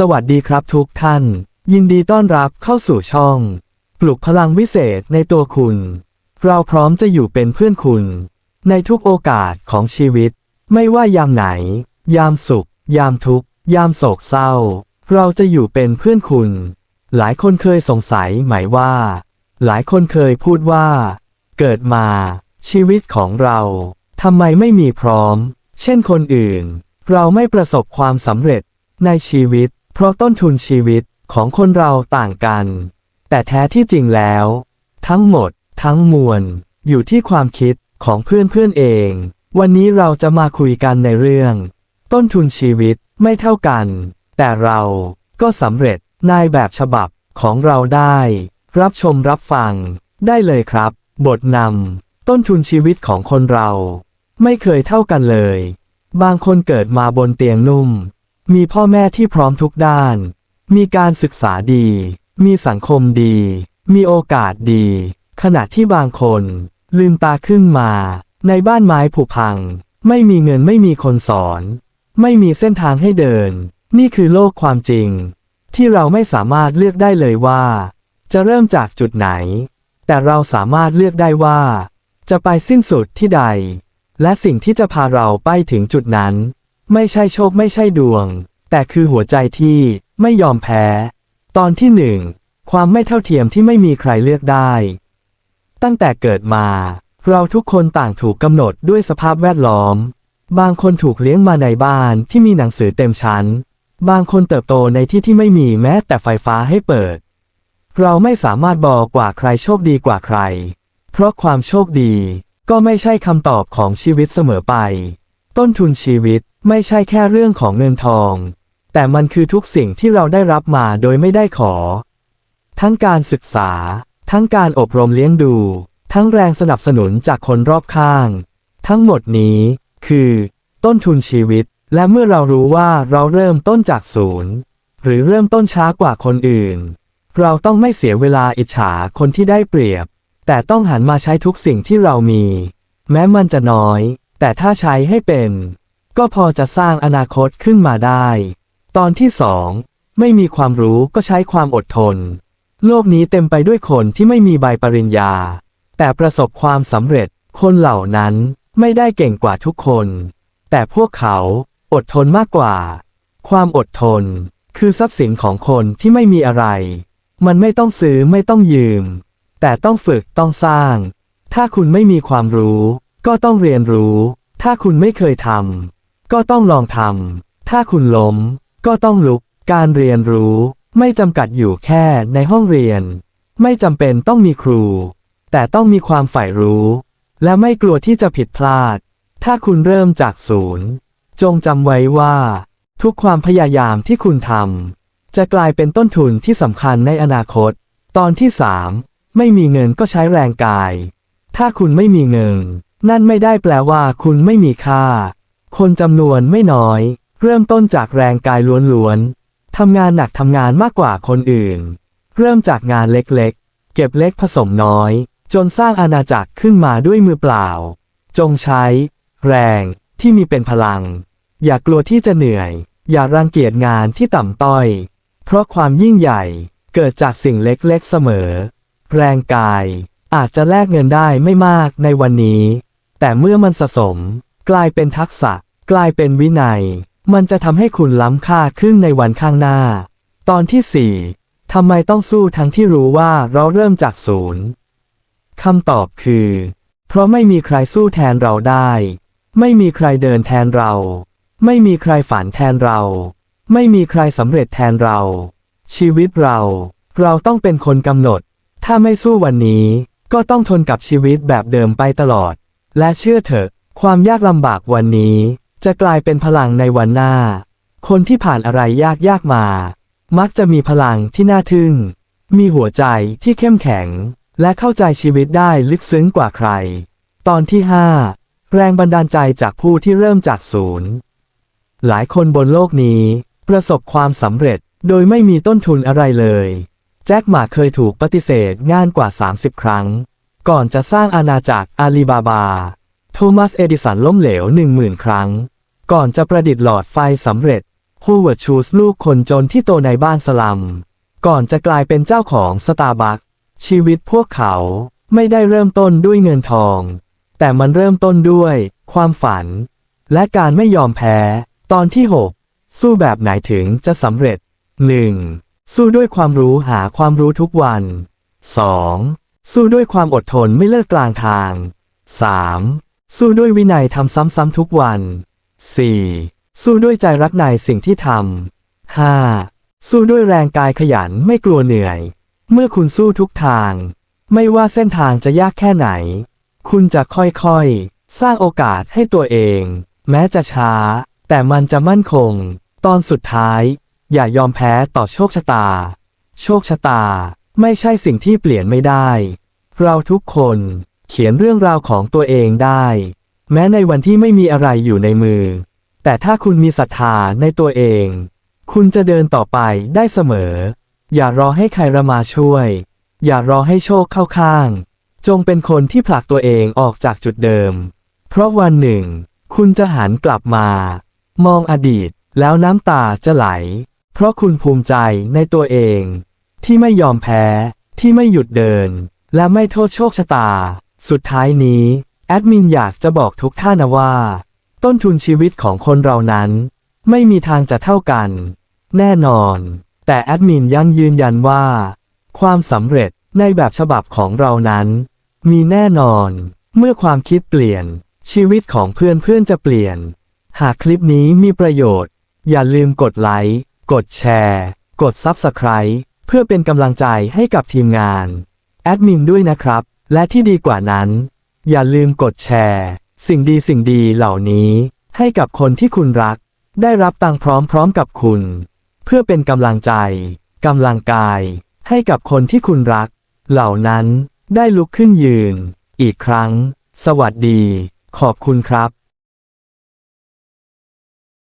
สวัสดีครับทุกท่าน ยินดีต้อนรับเข้าสู่ช่อง ปลุกพลังวิเศษในตัวคุณ เราพร้อมจะอยู่เป็นเพื่อนคุณ ในทุกโอกาสของชีวิต ไม่ว่ายามไหน ยามสุข ยามทุกข์ยามโศกเศร้า เราจะอยู่เป็นเพื่อนคุณ หลายคนเคยสงสัยไหมว่า หลายคนเคยพูดว่า เกิดมา ชีวิตของเราทำไมไม่มีพร้อม เช่นคนอื่น เราไม่ประสบความสำเร็จในชีวิต เพราะต้นทุนชีวิตของคนเราต่างกัน แต่แท้ที่จริงแล้ว ทั้งหมด ทั้งมวล อยู่ที่ความคิดของเพื่อนเพื่อนเอง วันนี้เราจะมาคุยกันในเรื่อง ต้นทุนชีวิตไม่เท่ากัน แต่เราก็สำเร็จในแบบฉบับของเราได้ รับชมรับฟัง ได้เลยครับ บทนำต้นทุนชีวิตของคนเรา ไม่เคยเท่ากันเลย บางคนเกิดมาบนเตียงนุ่ม มีพ่อแม่ที่พร้อมทุกด้าน มีการศึกษาดี มีสังคมดี มีโอกาสดี ขณะที่บางคน ลืมตาขึ้นมา ในบ้านไม้ผุพัง ไม่มีเงินไม่มีคนสอน ไม่มีเส้นทางให้เดิน นี่คือโลกความจริง ที่เราไม่สามารถเลือกได้เลยว่า จะเริ่มจากจุดไหน แต่เราสามารถเลือกได้ว่า จะไปสิ้นสุดที่ใด และสิ่งที่จะพาเราไปถึงจุดนั้น ไม่ใช่โชคไม่ใช่ดวง แต่คือหัวใจที่ไม่ยอมแพ้ ตอนที่หนึ่งความไม่เท่าเทียมที่ไม่มีใครเลือกได้ ตั้งแต่เกิดมา เราทุกคนต่างถูกกำหนดด้วยสภาพแวดล้อม บางคนถูกเลี้ยงมาในบ้านที่มีหนังสือเต็มชั้น บางคนเติบโตในที่ที่ไม่มีแม้แต่ไฟฟ้าให้เปิด เราไม่สามารถบอกว่าใครโชคดีกว่าใคร เพราะความโชคดีก็ไม่ใช่คำตอบของชีวิตเสมอไป ต้นทุนชีวิต ไม่ใช่แค่เรื่องของเงินทอง แต่มันคือทุกสิ่งที่เราได้รับมาโดยไม่ได้ขอ ทั้งการศึกษา ทั้งการอบรมเลี้ยงดู ทั้งแรงสนับสนุนจากคนรอบข้าง ทั้งหมดนี้ คือ ต้นทุนชีวิต และเมื่อเรารู้ว่าเราเริ่มต้นจากศูนย์ หรือเริ่มต้นช้ากว่าคนอื่น เราต้องไม่เสียเวลาอิจฉาคนที่ได้เปรียบ แต่ต้องหันมาใช้ทุกสิ่งที่เรามี แม้มันจะน้อย แต่ถ้าใช้ให้เป็น ก็พอจะสร้างอนาคตขึ้นมาได้ ตอนที่สองไม่มีความรู้ก็ใช้ความอดทน โลกนี้เต็มไปด้วยคนที่ไม่มีใบปริญญา แต่ประสบความสำเร็จ คนเหล่านั้นไม่ได้เก่งกว่าทุกคน แต่พวกเขาอดทนมากกว่า ความอดทน คือทรัพย์สินของคนที่ไม่มีอะไร มันไม่ต้องซื้อไม่ต้องยืม แต่ต้องฝึกต้องสร้าง ถ้าคุณไม่มีความรู้ ก็ต้องเรียนรู้ ถ้าคุณไม่เคยทำ ก็ต้องลองทำ ถ้าคุณล้ม ก็ต้องลุก การเรียนรู้ ไม่จำกัดอยู่แค่ในห้องเรียน ไม่จำเป็นต้องมีครู แต่ต้องมีความใฝ่รู้ และไม่กลัวที่จะผิดพลาด ถ้าคุณเริ่มจากศูนย์จงจำไว้ว่า ทุกความพยายามที่คุณทำจะกลายเป็นต้นทุนที่สำคัญในอนาคต ตอนที่สามไม่มีเงินก็ใช้แรงกาย ถ้าคุณไม่มีเงิน นั่นไม่ได้แปลว่าคุณไม่มีค่า คนจำนวนไม่น้อย เริ่มต้นจากแรงกายล้วนๆทำงานหนักทำงานมากกว่าคนอื่น เริ่มจากงานเล็กๆ เก็บเล็กผสมน้อย จนสร้างอาณาจักรขึ้นมาด้วยมือเปล่า จงใช้ แรงที่มีเป็นพลัง อย่ากลัวที่จะเหนื่อย อย่ารังเกียจงานที่ต่ำต้อย เพราะความยิ่งใหญ่เกิดจากสิ่งเล็กๆเสมอ แรงกายอาจจะแลกเงินได้ไม่มากในวันนี้ แต่เมื่อมันสะสมกลายเป็นทักษะ กลายเป็นวินัย มันจะทำให้คุณล้ำค่าขึ้นในวันข้างหน้า ตอนที่สี่ทำไมต้องสู้ทั้งที่รู้ว่าเราเริ่มจากศูนย์คำตอบคือ เพราะไม่มีใครสู้แทนเราได้ ไม่มีใครเดินแทนเรา ไม่มีใครฝันแทนเรา ไม่มีใครสำเร็จแทนเรา ชีวิตเรา เราต้องเป็นคนกำหนด ถ้าไม่สู้วันนี้ ก็ต้องทนกับชีวิตแบบเดิมไปตลอด และเชื่อเถอะ ความยากลำบากวันนี้ จะกลายเป็นพลังในวันหน้า คนที่ผ่านอะไรยากยากๆมา มักจะมีพลังที่น่าทึ่ง มีหัวใจที่เข้มแข็ง และเข้าใจชีวิตได้ลึกซึ้งกว่าใคร ตอนที่ 5 แรงบันดาลใจจากผู้ที่เริ่มจากศูนย์ หลายคนบนโลกนี้ ประสบความสำเร็จโดยไม่มีต้นทุนอะไรเลย แจ็คหมาเคยถูกปฏิเสธงานกว่า 30 ครั้ง ก่อนจะสร้างอาณาจักรอาลีบาบา โทมัส เอดิสันล้มเหลว 10,000 ครั้ง ก่อนจะประดิษฐ์หลอดไฟสำเร็จฮูเวิร์ดชูสลูกคนจนที่โตในบ้านสลัม ก่อนจะกลายเป็นเจ้าของสตาร์บัคชีวิตพวกเขาไม่ได้เริ่มต้นด้วยเงินทอง แต่มันเริ่มต้นด้วย ความฝัน และการไม่ยอมแพ้ ตอนที่ 6 สู้แบบไหนถึงจะสำเร็จ 1. สู้ด้วยความรู้หาความรู้ทุกวัน 2. สู้ด้วยความอดทนไม่เลิกกลางทาง 3. สู้ด้วยวินัยทำซ้ำๆทุกวัน 4. สู้ด้วยใจรักในสิ่งที่ทำ 5. สู้ด้วยแรงกายขยันไม่กลัวเหนื่อย เมื่อคุณสู้ทุกทาง ไม่ว่าเส้นทางจะยากแค่ไหน คุณจะค่อยๆ สร้างโอกาสให้ตัวเอง แม้จะช้า แต่มันจะมั่นคง ตอนสุดท้าย อย่ายอมแพ้ต่อโชคชะตา โชคชะตา ไม่ใช่สิ่งที่เปลี่ยนไม่ได้ เราทุกคนเขียนเรื่องราวของตัวเองได้ แม้ในวันที่ไม่มีอะไรอยู่ในมือ แต่ถ้าคุณมีศรัทธาในตัวเอง คุณจะเดินต่อไปได้เสมอ อย่ารอให้ใครระมาช่วย อย่ารอให้โชคเข้าข้าง จงเป็นคนที่ผลักตัวเองออกจากจุดเดิม เพราะวันหนึ่ง คุณจะหันกลับมา มองอดีตแล้วน้ำตาจะไหล เพราะคุณภูมิใจในตัวเอง ที่ไม่ยอมแพ้ ที่ไม่หยุดเดิน และไม่โทษโชคชะตา สุดท้ายนี้ แอดมินอยากจะบอกทุกท่านนะว่า ต้นทุนชีวิตของคนเรานั้น ไม่มีทางจะเท่ากัน แน่นอน แต่แอดมินยังยืนยันว่า ความสำเร็จในแบบฉบับของเรานั้น มีแน่นอน เมื่อความคิดเปลี่ยน ชีวิตของเพื่อนๆจะเปลี่ยน หากคลิปนี้มีประโยชน์ อย่าลืมกดไลค์กดแชร์ กด Subscribe เพื่อเป็นกำลังใจให้กับทีมงานแอดมินด้วยนะครับ และที่ดีกว่านั้น อย่าลืมกดแชร์ สิ่งดีสิ่งดีเหล่านี้ ให้กับคนที่คุณรัก ได้รับตังค์พร้อมๆกับคุณ เพื่อเป็นกำลังใจกำลังกาย ให้กับคนที่คุณรัก เหล่านั้นได้ลุกขึ้นยืน อีกครั้ง สวัสดี ขอบคุณครับ